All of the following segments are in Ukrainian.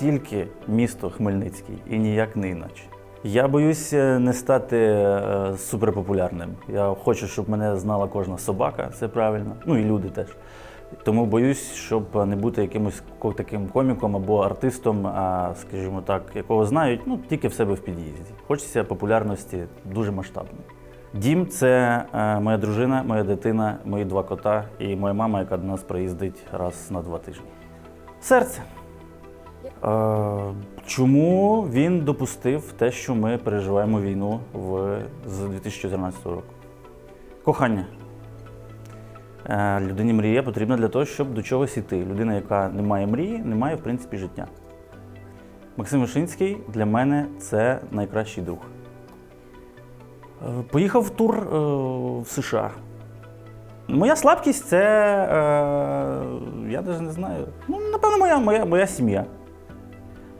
тільки місто Хмельницький і ніяк не іначе. Я боюсь е, не стати е, суперпопулярним. Я хочу, щоб мене знала кожна собака, це правильно. Ну і люди теж. Тому боюсь, щоб не бути якимось таким коміком або артистом, а, скажімо так, якого знають ну, тільки в себе в під'їзді. Хочеться популярності дуже масштабної. Дім це е, моя дружина, моя дитина, мої два кота і моя мама, яка до нас приїздить раз на два тижні. Серце. Е, чому він допустив те, що ми переживаємо війну в, з 2014 року? Кохання. Е, людині мрія потрібна для того, щоб до чогось іти. Людина, яка не має мрії, не має, в принципі, життя. Максим Вишинський для мене це найкращий друг. Е, Поїхав в тур в США. Моя слабкість це. Я навіть не знаю. Ну, напевно, моя, моя, моя сім'я.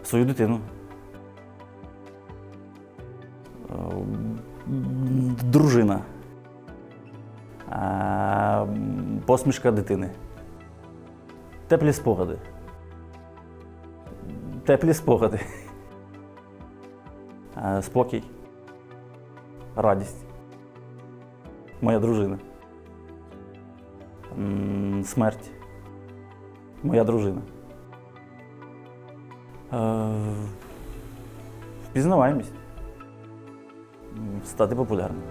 Свою дитину. Е, Дружина. Е, Посмішка дитини. Теплі спогади. Теплі спогади. Е, Спокій. Радість. Моя дружина. Смерть. Моя дружина. Е, Впізнаваємість. Стати популярним.